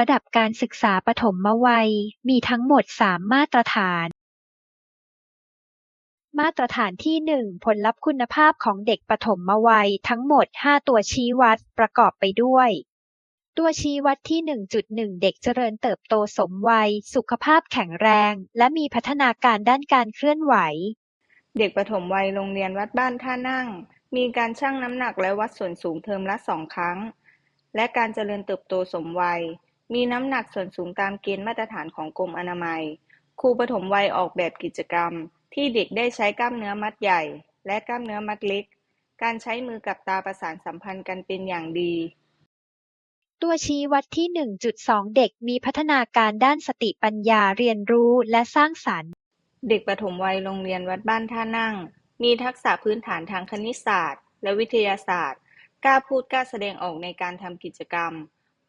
ระดับการศึกษาปฐมวัยมีทั้งหมด3มาตรฐาน มาตรฐานที่1ผลลัพธ์คุณภาพของเด็กปฐมวัยทั้งหมด 5 ตัวชี้วัดประกอบไปด้วย ตัวชี้วัดที่ 1.1 เด็กเจริญเติบโตสมวัย สุขภาพแข็งแรง และมีพัฒนาการด้านการเคลื่อนไหว เด็กปฐมวัยโรงเรียนวัดบ้านท่านั่ง มีการชั่งน้ำหนักและวัดส่วนสูงเทอมละสองครั้ง และการเจริญเติบโตสมวัย มีน้ำหนักส่วนสูงตามเกณฑ์มาตรฐานของกรมอนามัย ครูปฐมวัยออกแบบกิจกรรม ที่เด็กได้ใช้กล้ามเนื้อมัดใหญ่ และกล้ามเนื้อมัดเล็ก การใช้มือกับตาประสานสัมพันธ์กันเป็นอย่างดี ตัวชี้วัดที่ 1.2 เด็กมีพัฒนาการด้านสติปัญญาเรียนรู้และสร้างสรรค์ เด็กปฐมวัยโรงเรียนวัดบ้านท่านั่ง มีทักษะพื้นฐานทางคณิตศาสตร์ และวิทยาศาสตร์ กล้าพูดกล้าแสดงออกในการทำกิจกรรม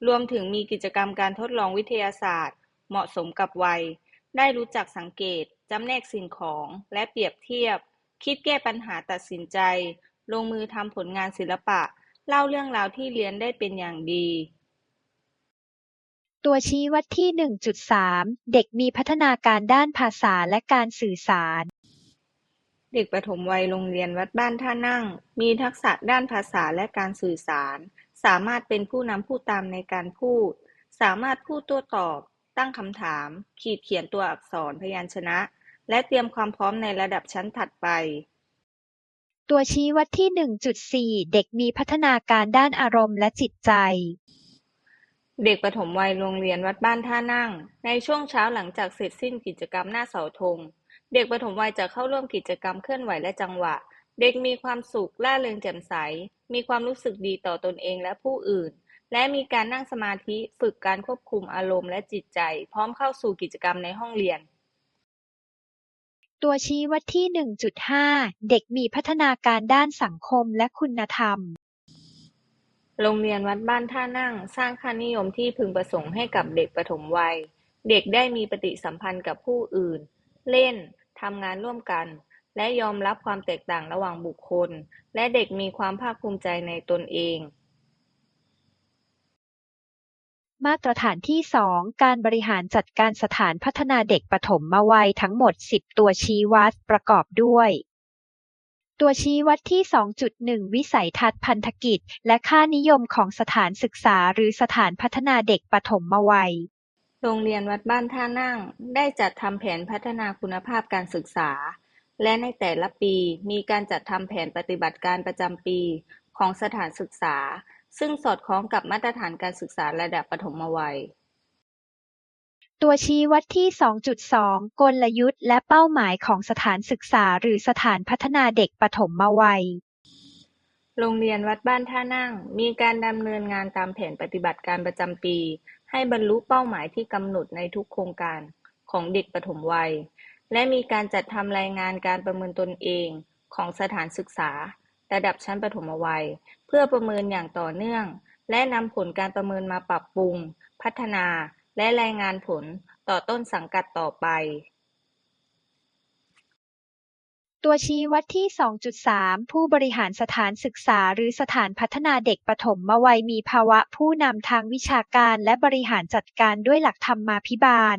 รวมถึงมีกิจกรรมการทดลองวิทยาศาสตร์ เหมาะสมกับวัย ได้รู้จักสังเกต จำแนกสิ่งของ และเปรียบเทียบ คิดแก้ปัญหาตัดสินใจ ลงมือทำผลงานศิลปะ เล่าเรื่องราวที่เรียนได้เป็นอย่างดี ตัวชี้วัดที่ 1.3 เด็กมีพัฒนาการด้านภาษาและการสื่อสารเด็กปฐมวัยโรงเรียนวัดบ้านท่านั่ง มีทักษะด้านภาษาและการสื่อสาร สามารถเป็นผู้นำผู้ตามในการพูด สามารถพูดโต้ตอบ ตั้งคำถาม ขีดเขียนตัวอักษรพยัญชนะ และเตรียมความพร้อมในระดับชั้นถัดไป ตัวชี้วัดที่ 1.4 เด็กมีพัฒนาการด้านอารมณ์และจิตใจ เด็กปฐมวัยโรงเรียนวัดบ้านท่านั่ง ในช่วงเช้าหลังจากเสร็จสิ้นกิจกรรมหน้าเสาธงเด็กปฐมวัยจะเข้าร่วมกิจกรรมเคลื่อนไหวและจังหวะ เด็กมีความสุขล่าเริงแจ่มใส มีความรู้สึกดีต่อตนเองและผู้อื่น และมีการนั่งสมาธิ ฝึกการควบคุมอารมณ์และจิตใจ พร้อมเข้าสู่กิจกรรมในห้องเรียน ตัวชี้วัดที่ 1.5 เด็กมีพัฒนาการด้านสังคมและคุณธรรม โรงเรียนวัดบ้านท่านั่ง สร้างค่านิยมที่พึงประสงค์ให้กับเด็กปฐมวัย เด็กได้มีปฏิสัมพันธ์กับผู้อื่น เล่นทำงานร่วมกัน และยอมรับความแตกต่างระหว่างบุคคล และเด็กมีความภาคภูมิใจในตนเอง มาตรฐานที่ 2 การบริหารจัดการสถานพัฒนาเด็กปฐมวัยทั้งหมด 10 ตัวชี้วัดประกอบด้วย ตัวชี้วัดที่ 2.1 วิสัยทัศน์พันธกิจ และค่านิยมของสถานศึกษาหรือสถานพัฒนาเด็กปฐมวัยโรงเรียนวัดบ้านท่านั่ง ได้จัดทำแผนพัฒนาคุณภาพการศึกษา และในแต่ละปีมีการจัดทำแผนปฏิบัติการประจำปีของสถานศึกษา ซึ่งสอดคล้องกับมาตรฐานการศึกษาระดับปฐมวัย ตัวชี้วัดที่ 2.2 กลยุทธ์และเป้าหมายของสถานศึกษาหรือสถานพัฒนาเด็กปฐมวัย โรงเรียนวัดบ้านท่านั่ง มีการดำเนินงานตามแผนปฏิบัติการประจำปี ให้บรรลุเป้าหมายที่กำหนดในทุกโครงการของเด็กปฐมวัย และมีการจัดทำรายงานการประเมินตนเองของสถานศึกษาระดับชั้นปฐมวัย เพื่อประเมินอย่างต่อเนื่อง และนำผลการประเมินมาปรับปรุง พัฒนา และรายงานผลต่อต้นสังกัดต่อไป ตัวชี้วัดที่ 2.3 ผู้บริหารสถานศึกษาหรือสถานพัฒนาเด็กปฐมวัยมีภาวะผู้นำทางวิชาการและบริหารจัดการด้วยหลักธรรมาภิบาล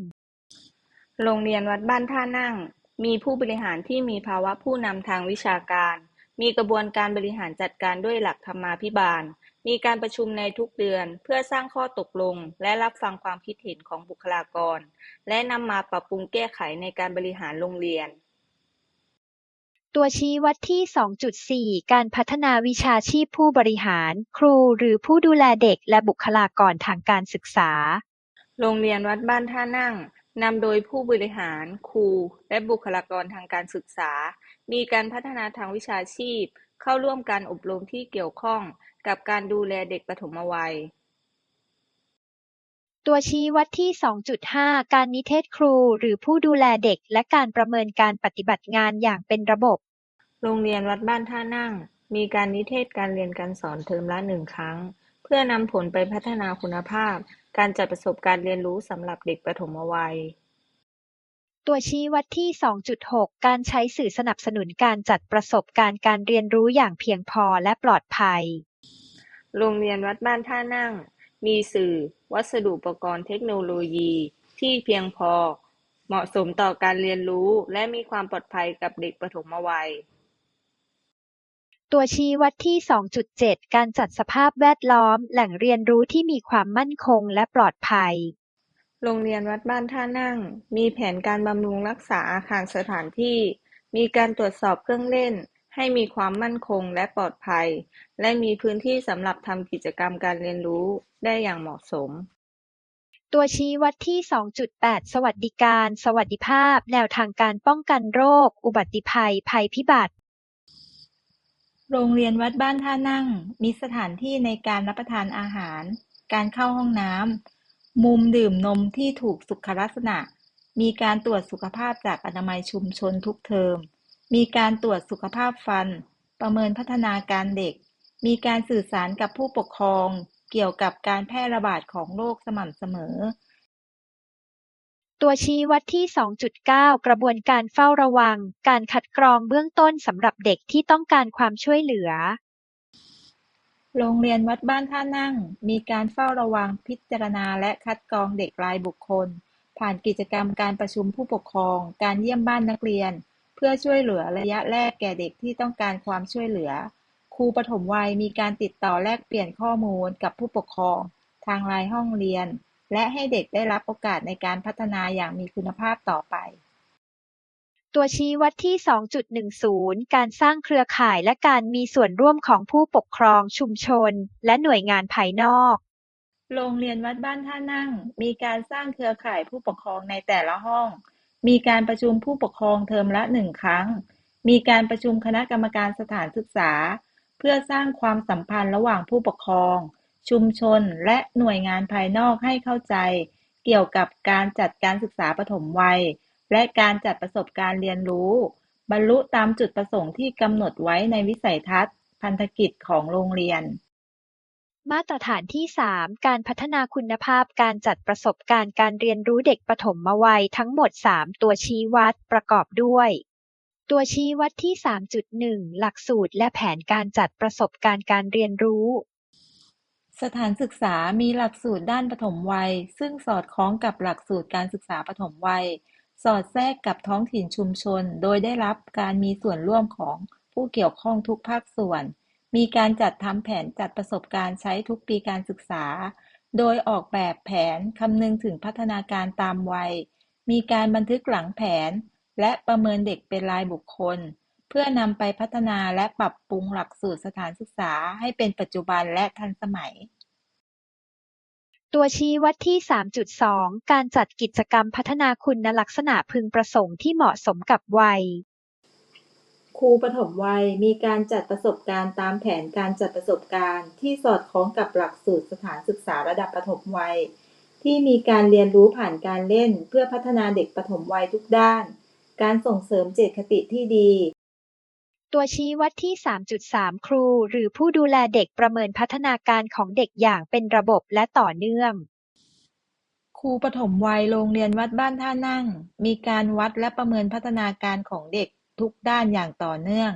โรงเรียนวัดบ้านท่านั่ง มีผู้บริหารที่มีภาวะผู้นำทางวิชาการ มีกระบวนการบริหารจัดการด้วยหลักธรรมาภิบาล มีการประชุมในทุกเดือน เพื่อสร้างข้อตกลง และรับฟังความคิดเห็นของบุคลากร และนำมาปรับปรุงแก้ไขในการบริหารโรงเรียน ตัวชี้วัดที่ 2.4 การพัฒนาวิชาชีพผู้บริหาร ครูหรือผู้ดูแลเด็กและบุคลากรทางการศึกษา โรงเรียนวัดบ้านท่านั่ง นำโดยผู้บริหาร ครู และบุคลากรทางการศึกษา มีการพัฒนาทางวิชาชีพ เข้าร่วมการอบรมที่เกี่ยวข้องกับการดูแลเด็กปฐมวัย ตัวชี้วัดที่ 2.5 การนิเทศครู หรือผู้ดูแลเด็ก และการประเมินการปฏิบัติงานอย่างเป็นระบบ โรงเรียนวัดบ้านท่านั่ง มีการนิเทศการเรียนการสอนเทอมละหนึ่งครั้งเพื่อนำผลไปพัฒนาคุณภาพการจัดประสบการณ์เรียนรู้สำหรับเด็กปฐมวัย ตัวชี้วัดที่ 2.6 การใช้สื่อสนับสนุนการจัดประสบการณ์การเรียนรู้อย่างเพียงพอและปลอดภัย โรงเรียนวัดบ้านท่านั่ง มีสื่อ วัสดุอุปกรณ์เทคโนโลยีที่เพียงพอ เหมาะสมต่อการเรียนรู้ และมีความปลอดภัยกับเด็กปฐมวัย ตัวชี้วัดที่ 2.7 การจัดสภาพแวดล้อม แหล่งเรียนรู้ที่มีความมั่นคงและปลอดภัย โรงเรียนวัดบ้านท่านั่ง มีแผนการบำรุงรักษาอาคารสถานที่ มีการตรวจสอบเครื่องเล่น ให้มีความมั่นคงและปลอดภัย และมีพื้นที่สำหรับทำกิจกรรมการเรียนรู้ได้อย่างเหมาะสมตัวชี้วัดที่ 2.8 สวัสดิการ สวัสดิภาพ แนวทางการป้องกันโรค อุบัติภัย ภัยพิบัติ โรงเรียนวัดบ้านท่านั่ง มีสถานที่ในการรับประทานอาหาร การเข้าห้องน้ำ มุมดื่มนมที่ถูกสุขลักษณะ มีการตรวจสุขภาพจากอนามัยชุมชนทุกเทอม มีการตรวจสุขภาพฟัน ประเมินพัฒนาการเด็ก มีการสื่อสารกับผู้ปกครอง เกี่ยวกับการแพร่ระบาดของโรคสม่ำเสมอ ตัวชี้วัดที่ 2.9 กระบวนการเฝ้าระวัง การคัดกรองเบื้องต้นสำหรับเด็กที่ต้องการความช่วยเหลือ โรงเรียนวัดบ้านท่านั่ง มีการเฝ้าระวังพิจารณาและคัดกรองเด็กรายบุคคล ผ่านกิจกรรมการประชุมผู้ปกครอง การเยี่ยมบ้านนักเรียน เพื่อช่วยเหลือระยะแรกแก่เด็กที่ต้องการความช่วยเหลือ ครูปฐมวัยมีการติดต่อแลกเปลี่ยนข้อมูลกับผู้ปกครอง ทางไลน์ห้องเรียน และให้เด็กได้รับโอกาสในการพัฒนาอย่างมีคุณภาพต่อไป ตัวชี้วัดที่ 2.10 การสร้างเครือข่ายและการมีส่วนร่วมของผู้ปกครองชุมชน และหน่วยงานภายนอก โรงเรียนวัดบ้านท่านั่ง มีการสร้างเครือข่ายผู้ปกครองในแต่ละห้อง มีการประชุมผู้ปกครองเทอมละหนึ่งครั้ง มีการประชุมคณะกรรมการสถานศึกษา เพื่อสร้างความสัมพันธ์ระหว่างผู้ปกครอง ชุมชน และหน่วยงานภายนอกให้เข้าใจ เกี่ยวกับการจัดการศึกษาปฐมวัย และการจัดประสบการณ์เรียนรู้ บรรลุตามจุดประสงค์ที่กำหนดไว้ในวิสัยทัศน์ พันธกิจของโรงเรียน มาตรฐานที่ 3 การพัฒนาคุณภาพการจัดประสบการณ์การเรียนรู้เด็กปฐมวัยทั้งหมด 3 ตัวชี้วัดประกอบด้วยตัวชี้วัดที่ 3.1 หลักสูตรและแผนการจัดประสบการณ์การเรียนรู้ สถานศึกษามีหลักสูตรด้านปฐมวัย ซึ่งสอดคล้องกับหลักสูตรการศึกษาปฐมวัย สอดแทรกกับท้องถิ่นชุมชน โดยได้รับการมีส่วนร่วมของผู้เกี่ยวข้องทุกภาคส่วน มีการจัดทำแผนจัดประสบการณ์ใช้ทุกปีการศึกษา โดยออกแบบแผนคำนึงถึงพัฒนาการตามวัย มีการบันทึกหลังแผน และประเมินเด็กเป็นรายบุคคล เพื่อนำไปพัฒนาและปรับปรุงหลักสูตรสถานศึกษาให้เป็นปัจจุบันและทันสมัยตัวชี้วัดที่ 3.2 การจัดกิจกรรมพัฒนาคุณลักษณะพึงประสงค์ที่เหมาะสมกับวัย ครูปฐมวัยมีการจัดประสบการณ์ตามแผนการจัดประสบการณ์ที่สอดคล้องกับหลักสูตรสถานศึกษาระดับประถมวัย ที่มีการเรียนรู้ผ่านการเล่น เพื่อพัฒนาเด็กปฐมวัยทุกด้าน การส่งเสริมเจตคติที่ดี ตัวชี้วัดที่ 3.3 ครู หรือผู้ดูแลเด็กประเมินพัฒนาการของเด็กอย่างเป็นระบบและต่อเนื่อง ครูปฐมวัยโรงเรียนวัดบ้านท่านั่ง มีการวัดและประเมินพัฒนาการของเด็กทุกด้านอย่างต่อเนื่อง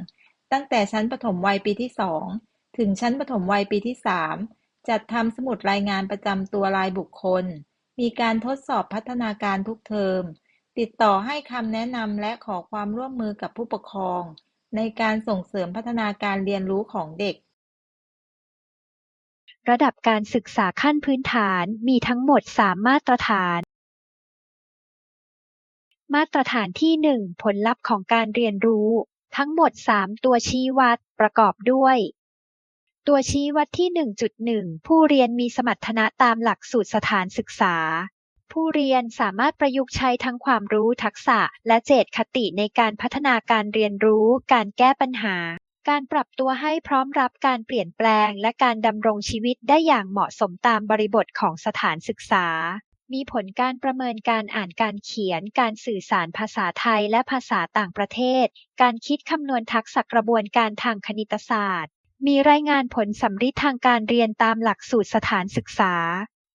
ตั้งแต่ชั้นปฐมวัยปีที่ 2 ถึงชั้นปฐมวัยปีที่ 3 จัดทำสมุดรายงานประจำตัวรายบุคคล มีการทดสอบพัฒนาการทุกเทอม ติดต่อให้คำแนะนำและขอความร่วมมือกับผู้ปกครอง ในการส่งเสริมพัฒนาการเรียนรู้ของเด็กระดับการศึกษาขั้นพื้นฐานมีทั้งหมด 3 มาตรฐาน มาตรฐานที่ 1 ผลลัพธ์ของการเรียนรู้ ทั้งหมด 3 ตัวชี้วัดประกอบด้วย ตัวชี้วัดที่ 1.1 ผู้เรียนมีสมรรถนะตามหลักสูตรสถานศึกษา ผู้เรียนสามารถประยุกต์ใช้ทั้งความรู้ทักษะ และเจตคติในการพัฒนาการเรียนรู้ การแก้ปัญหา การปรับตัวให้พร้อมรับการเปลี่ยนแปลง และการดำรงชีวิตได้อย่างเหมาะสมตามบริบทของสถานศึกษา มีผลการประเมินการอ่านการเขียน การสื่อสารภาษาไทยและภาษาต่างประเทศ การคิดคำนวณทักษะกระบวนการทางคณิตศาสตร์มีรายงานผลสำริดทางการเรียนตามหลักสูตรสถานศึกษา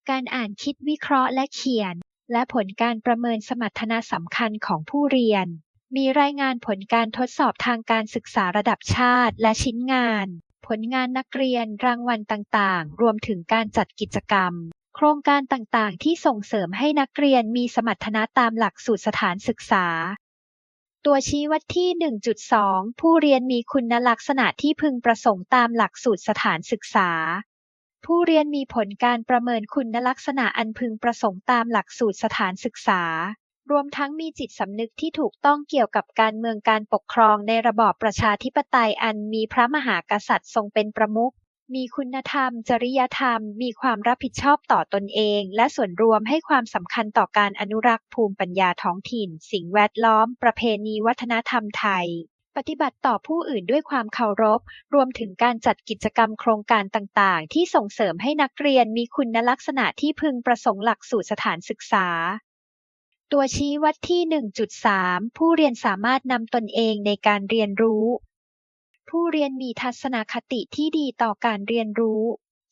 การอ่านคิดวิเคราะห์และเขียน และผลการประเมินสมรรถนะสำคัญของผู้เรียน มีรายงานผลการทดสอบทางการศึกษาระดับชาติและชิ้นงาน ผลงานนักเรียนรางวัลต่างๆ รวมถึงการจัดกิจกรรม โครงการต่างๆ ที่ส่งเสริมให้นักเรียนมีสมรรถนะตามหลักสูตรสถานศึกษาตัวชี้วัดที่ 1.2 ผู้เรียนมีคุณลักษณะที่พึงประสงค์ตามหลักสูตรสถานศึกษา ผู้เรียนมีผลการประเมินคุณลักษณะอันพึงประสงค์ตามหลักสูตรสถานศึกษารวมทั้งมีจิตสำนึกที่ถูกต้องเกี่ยวกับการเมืองการปกครองในระบอบประชาธิปไตยอันมีพระมหากษัตริย์ทรงเป็นประมุข มีคุณธรรม จริยธรรม มีความรับผิดชอบต่อตนเอง และส่วนรวมให้ความสำคัญต่อการอนุรักษ์ภูมิปัญญาท้องถิ่น สิ่งแวดล้อม ประเพณีวัฒนธรรมไทย ปฏิบัติต่อผู้อื่นด้วยความเคารพ รวมถึงการจัดกิจกรรมโครงการต่างๆ ที่ส่งเสริมให้นักเรียนมีคุณลักษณะที่พึงประสงค์หลักสูตรสถานศึกษา ตัวชี้วัดที่ 1.3 ผู้เรียนสามารถนำตนเองในการเรียนรู้ ผู้เรียนมีทัศนคติที่ดีต่อการเรียนรู้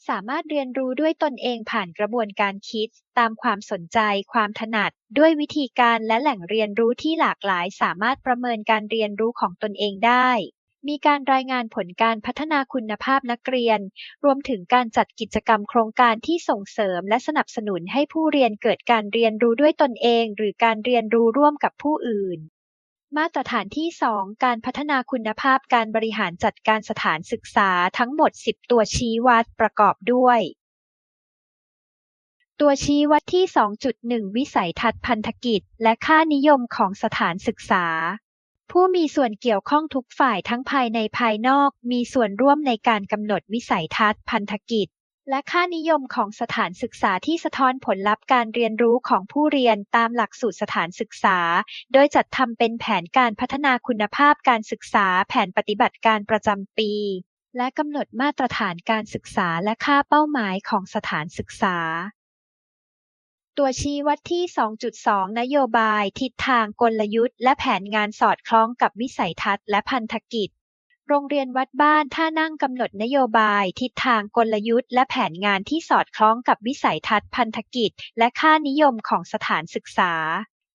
สามารถเรียนรู้ด้วยตนเองผ่านกระบวนการคิด ตามความสนใจ ความถนัด ด้วยวิธีการและแหล่งเรียนรู้ที่หลากหลาย สามารถประเมินการเรียนรู้ของตนเองได้ มีการรายงานผลการพัฒนาคุณภาพนักเรียน รวมถึงการจัดกิจกรรมโครงการที่ส่งเสริมและสนับสนุนให้ผู้เรียนเกิดการเรียนรู้ด้วยตนเอง หรือการเรียนรู้ร่วมกับผู้อื่น มาตรฐานที่2การพัฒนาคุณภาพการบริหารจัดการสถานศึกษาทั้งหมด10ตัวชี้วัดประกอบด้วย ตัวชี้วัดที่ 2.1 วิสัยทัศน์พันธกิจ และค่านิยมของสถานศึกษา ผู้มีส่วนเกี่ยวข้องทุกฝ่ายทั้งภายในภายนอก มีส่วนร่วมในการกำหนดวิสัยทัศน์พันธกิจ และค่านิยมของสถานศึกษาที่สะท้อนผลลัพธ์การเรียนรู้ของผู้เรียนตามหลักสูตรสถานศึกษา โดยจัดทำเป็นแผนการพัฒนาคุณภาพการศึกษาแผนปฏิบัติการประจำปี และกำหนดมาตรฐานการศึกษาและค่าเป้าหมายของสถานศึกษา ตัวชี้วัดที่ 2.2 นโยบาย ทิศทางกลยุทธ์ และแผนงานสอดคล้องกับวิสัยทัศน์และพันธกิจ โรงเรียนวัดบ้านท่านั่งกำหนดนโยบาย ทิศทาง กลยุทธ์ และแผนงานที่สอดคล้องกับวิสัยทัศน์พันธกิจ และค่านิยมของสถานศึกษา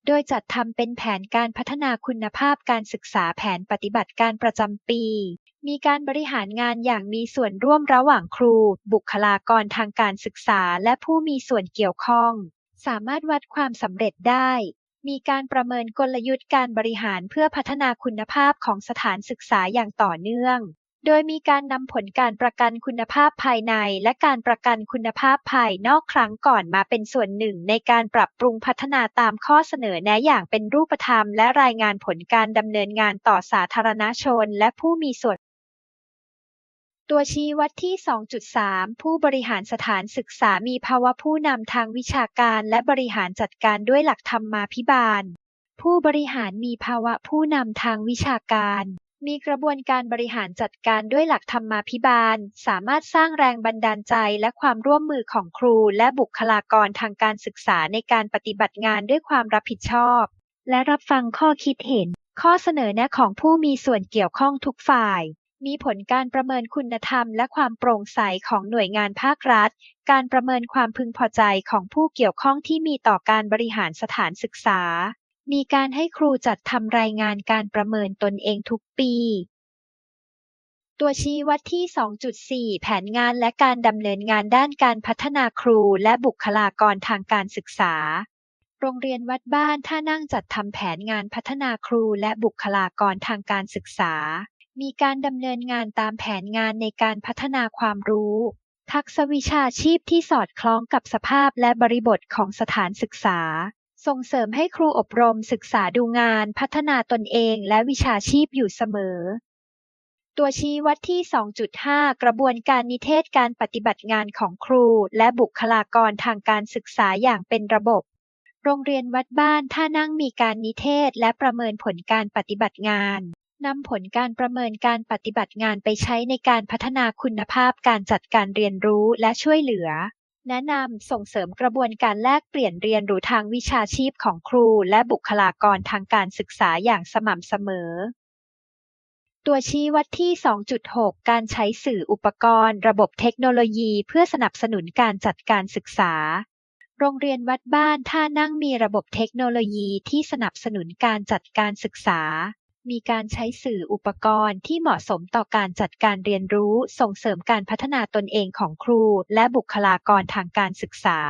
โดยจัดทำเป็นแผนการพัฒนาคุณภาพการศึกษาแผนปฏิบัติการประจำปี มีการบริหารงานอย่างมีส่วนร่วมระหว่างครู บุคลากรทางการศึกษา และผู้มีส่วนเกี่ยวข้อง สามารถวัดความสำเร็จได้ มีการประเมินกลยุทธ์การบริหารเพื่อพัฒนาคุณภาพของสถานศึกษาอย่างต่อเนื่อง โดยมีการนำผลการประกันคุณภาพภายใน และการประกันคุณภาพภายนอกครั้งก่อนมาเป็นส่วนหนึ่งในการปรับปรุงพัฒนาตามข้อเสนอแนะอย่างเป็นรูปธรรม และรายงานผลการดำเนินงานต่อสาธารณชน และผู้มีส่วน ตัวชี้วัดที่ 2.3 ผู้บริหารสถานศึกษามีภาวะผู้นำทางวิชาการและบริหารจัดการด้วยหลักธรรมาภิบาล ผู้บริหารมีภาวะผู้นำทางวิชาการ มีกระบวนการบริหารจัดการด้วยหลักธรรมาภิบาล สามารถสร้างแรงบันดาลใจและความร่วมมือของครูและบุคลากรทางการศึกษาในการปฏิบัติงานด้วยความรับผิดชอบ และรับฟังข้อคิดเห็น ข้อเสนอแนะของผู้มีส่วนเกี่ยวข้องทุกฝ่าย มีผลการประเมินคุณธรรมและความโปร่งใสของหน่วยงานภาครัฐ การประเมินความพึงพอใจของผู้เกี่ยวข้องที่มีต่อการบริหารสถานศึกษา มีการให้ครูจัดทำรายงานการประเมินตนเองทุกปี ตัวชี้วัดที่ 2.4 แผนงานและการดำเนินงานด้านการพัฒนาครูและบุคลากรทางการศึกษา โรงเรียนวัดบ้านท่านั่งจัดทำแผนงานพัฒนาครูและบุคลากรทางการศึกษา มีการดำเนินงานตามแผนงานในการพัฒนาความรู้ ทักษะวิชาชีพที่สอดคล้องกับสภาพและบริบทของสถานศึกษา ส่งเสริมให้ครูอบรมศึกษาดูงานพัฒนาตนเองและวิชาชีพอยู่เสมอ ตัวชี้วัดที่ 2.5 กระบวนการนิเทศการปฏิบัติงานของครูและบุคลากรทางการศึกษาอย่างเป็นระบบโรงเรียนวัดบ้านท่านั่งมีการนิเทศและประเมินผลการปฏิบัติงาน นำผลการประเมินการปฏิบัติงานไปใช้ในการพัฒนาคุณภาพการจัดการเรียนรู้และช่วยเหลือ แนะนำส่งเสริมกระบวนการแลกเปลี่ยนเรียนรู้ทางวิชาชีพของครูและบุคลากรทางการศึกษาอย่างสม่ำเสมอ ตัวชี้วัดที่ 2.6 การใช้สื่ออุปกรณ์ ระบบเทคโนโลยีเพื่อสนับสนุนการจัดการศึกษาโรงเรียนวัดบ้านท่านั่งมีระบบเทคโนโลยีที่สนับสนุนการจัดการศึกษา มีการใช้สื่ออุปกรณ์ที่เหมาะสมต่อการจัดการเรียนรู้ส่งเสริมการพัฒนาตนเองของครูและบุคลากรทางการศึกษา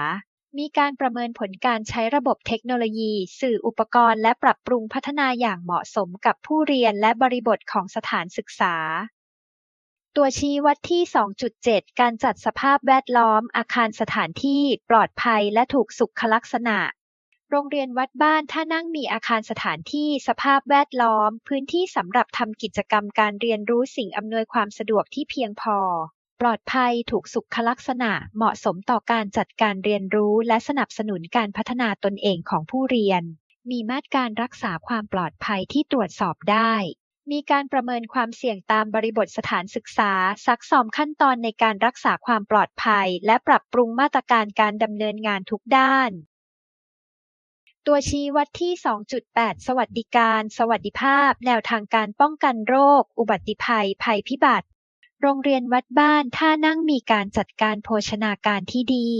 มีการประเมินผลการใช้ระบบเทคโนโลยี สื่ออุปกรณ์และปรับปรุงพัฒนาอย่างเหมาะสมกับผู้เรียนและบริบทของสถานศึกษาตัวชี้วัดที่ 2.7 การจัดสภาพแวดล้อม อาคารสถานที่ ปลอดภัยและถูกสุขลักษณะ โรงเรียนวัดบ้านท่านั่งมีอาคารสถานที่ สภาพแวดล้อม พื้นที่สำหรับทำกิจกรรมการเรียนรู้สิ่งอำนวยความสะดวกที่เพียงพอ ปลอดภัยถูกสุขลักษณะ เหมาะสมต่อการจัดการเรียนรู้ และสนับสนุนการพัฒนาตนเองของผู้เรียน มีมาตรการรักษาความปลอดภัยที่ตรวจสอบได้มีการประเมินความเสี่ยงตามบริบทสถานศึกษา ซักซ้อมขั้นตอนในการรักษาความปลอดภัย และปรับปรุงมาตรการการดำเนินงานทุกด้าน ตัวชี้วัดที่ 2.8 สวัสดิการ สวัสดิภาพ แนวทางการป้องกันโรค อุบัติภัย ภัยพิบัติ โรงเรียนวัดบ้านท่านั่งมีการจัดการโภชนาการที่ดี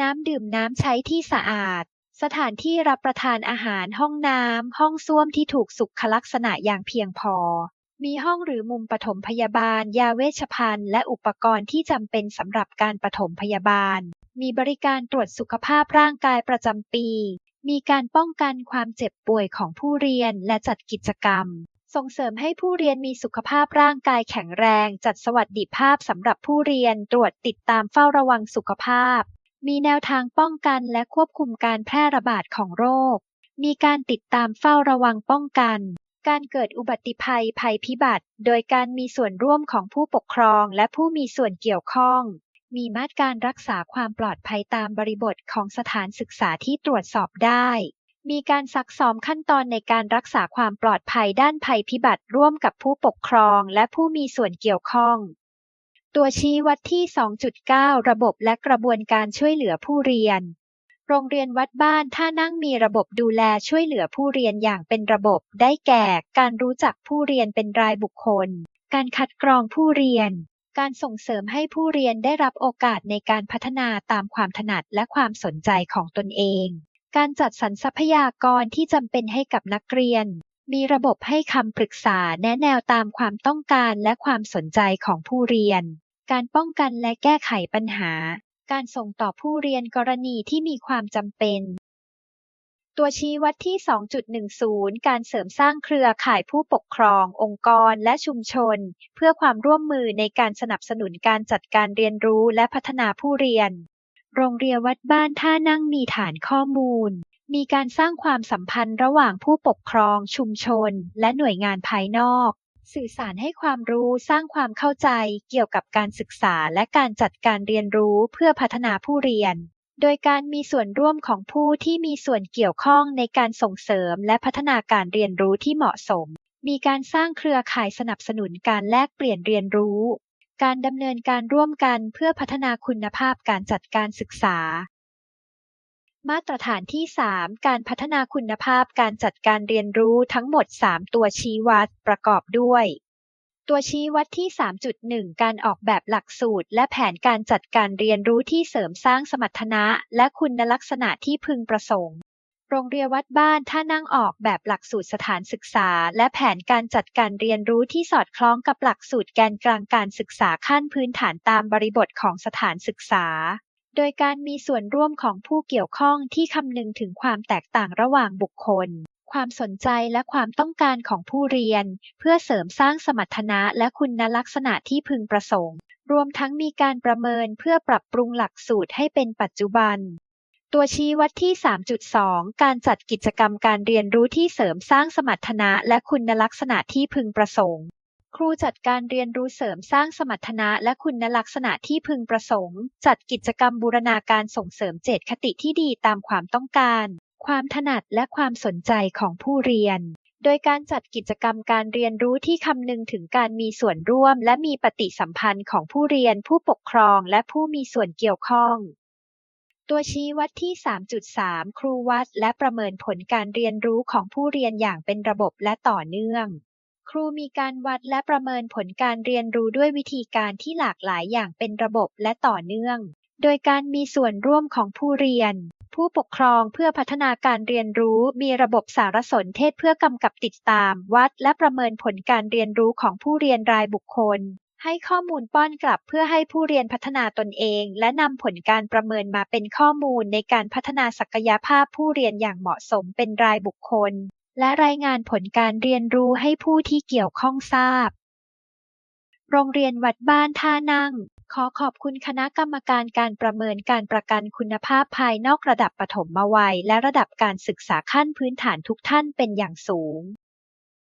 น้ำดื่มน้ำใช้ที่สะอาด สถานที่รับประทานอาหารห้องน้ำ ห้องส้วมที่ถูกสุขลักษณะอย่างเพียงพอ มีห้องหรือมุมปฐมพยาบาล ยาเวชภัณฑ์ และอุปกรณ์ที่จำเป็นสำหรับการปฐมพยาบาลมีบริการตรวจสุขภาพร่างกายประจำปี มีการป้องกันความเจ็บป่วยของผู้เรียนและจัดกิจกรรม ส่งเสริมให้ผู้เรียนมีสุขภาพร่างกายแข็งแรง จัดสวัสดิภาพสำหรับผู้เรียนตรวจติดตามเฝ้าระวังสุขภาพ มีแนวทางป้องกันและควบคุมการแพร่ระบาดของโรค มีการติดตามเฝ้าระวังป้องกันการเกิดอุบัติภัยภัยพิบัติ โดยการมีส่วนร่วมของผู้ปกครองและผู้มีส่วนเกี่ยวข้อง มีมาตรการรักษาความปลอดภัยตามบริบทของสถานศึกษาที่ตรวจสอบได้ มีการซักซ้อมขั้นตอนในการรักษาความปลอดภัยด้านภัยพิบัติร่วมกับผู้ปกครองและผู้มีส่วนเกี่ยวข้อง ตัวชี้วัดที่ 2.9 ระบบและกระบวนการช่วยเหลือผู้เรียน โรงเรียนวัดบ้านท่านั่งมีระบบดูแลช่วยเหลือผู้เรียนอย่างเป็นระบบ ได้แก่ การรู้จักผู้เรียนเป็นรายบุคคล การคัดกรองผู้เรียน การส่งเสริมให้ผู้เรียนได้รับโอกาสในการพัฒนาตามความถนัดและความสนใจของตนเอง การจัดสรรทรัพยากรที่จำเป็นให้กับนักเรียน มีระบบให้คำปรึกษาแนะแนวตามความต้องการและความสนใจของผู้เรียน การป้องกันและแก้ไขปัญหา การส่งต่อผู้เรียนกรณีที่มีความจำเป็น ตัวชี้วัดที่ 2.10 การเสริมสร้างเครือข่ายผู้ปกครอง องค์กร และชุมชน เพื่อความร่วมมือในการสนับสนุนการจัดการเรียนรู้และพัฒนาผู้เรียน โรงเรียนวัดบ้านท่านั่งมีฐานข้อมูล มีการสร้างความสัมพันธ์ระหว่างผู้ปกครอง ชุมชน และหน่วยงานภายนอก สื่อสารให้ความรู้สร้างความเข้าใจเกี่ยวกับการศึกษาและการจัดการเรียนรู้เพื่อพัฒนาผู้เรียน โดยการมีส่วนร่วมของผู้ที่มีส่วนเกี่ยวข้องในการส่งเสริมและพัฒนาการเรียนรู้ที่เหมาะสม มีการสร้างเครือข่ายสนับสนุนการแลกเปลี่ยนเรียนรู้ การดำเนินการร่วมกันเพื่อพัฒนาคุณภาพการจัดการศึกษา มาตรฐานที่ 3 การพัฒนาคุณภาพการจัดการเรียนรู้ทั้งหมด 3 ตัวชี้วัดประกอบด้วย ตัวชี้วัดที่ 3.1 การออกแบบหลักสูตร และแผนการจัดการเรียนรู้ที่เสริมสร้างสมรรถนะ และคุณลักษณะที่พึงประสงค์ โรงเรียนวัดบ้านท่านั่งออกแบบหลักสูตรสถานศึกษา และแผนการจัดการเรียนรู้ที่สอดคล้องกับหลักสูตรแกนกลางการศึกษาขั้นพื้นฐานตามบริบทของสถานศึกษา โดยการมีส่วนร่วมของผู้เกี่ยวข้องที่คำนึงถึงความแตกต่างระหว่างบุคคล ความสนใจและความต้องการของผู้เรียน เพื่อเสริมสร้างสมรรถนะและคุณลักษณะที่พึงประสงค์ รวมทั้งมีการประเมินเพื่อปรับปรุงหลักสูตรให้เป็นปัจจุบัน ตัวชี้วัดที่ 3.2 การจัดกิจกรรมการเรียนรู้ที่เสริมสร้างสมรรถนะและคุณลักษณะที่พึงประสงค์ ครูจัดการเรียนรู้เสริมสร้างสมรรถนะและคุณลักษณะที่พึงประสงค์ จัดกิจกรรมบูรณาการส่งเสริมเจตคติที่ดีตามความต้องการ ความถนัดและความสนใจของผู้เรียน โดยการจัดกิจกรรมการเรียนรู้ที่คำนึงถึงการมีส่วนร่วม และมีปฏิสัมพันธ์ของผู้เรียน ผู้ปกครอง และผู้มีส่วนเกี่ยวข้อง ตัวชี้วัดที่ 3.3 ครูวัดและประเมินผลการเรียนรู้ของผู้เรียนอย่างเป็นระบบและต่อเนื่องครูมีการวัดและประเมินผลการเรียนรู้ด้วยวิธีการที่หลากหลายอย่างเป็นระบบและต่อเนื่อง โดยการมีส่วนร่วมของผู้เรียน ผู้ปกครองเพื่อพัฒนาการเรียนรู้มีระบบสารสนเทศเพื่อกำกับติดตาม วัดและประเมินผลการเรียนรู้ของผู้เรียนรายบุคคล ให้ข้อมูลป้อนกลับเพื่อให้ผู้เรียนพัฒนาตนเอง และนำผลการประเมินมาเป็นข้อมูลในการพัฒนาศักยภาพผู้เรียนอย่างเหมาะสมเป็นรายบุคคล และรายงานผลการเรียนรู้ให้ผู้ที่เกี่ยวข้องทราบโรงเรียนวัดบ้านท่านั่ง ขอขอบคุณคณะกรรมการการประเมินการประกันคุณภาพภายนอกระดับปฐมวัยและระดับการศึกษาขั้นพื้นฐานทุกท่านเป็นอย่างสูง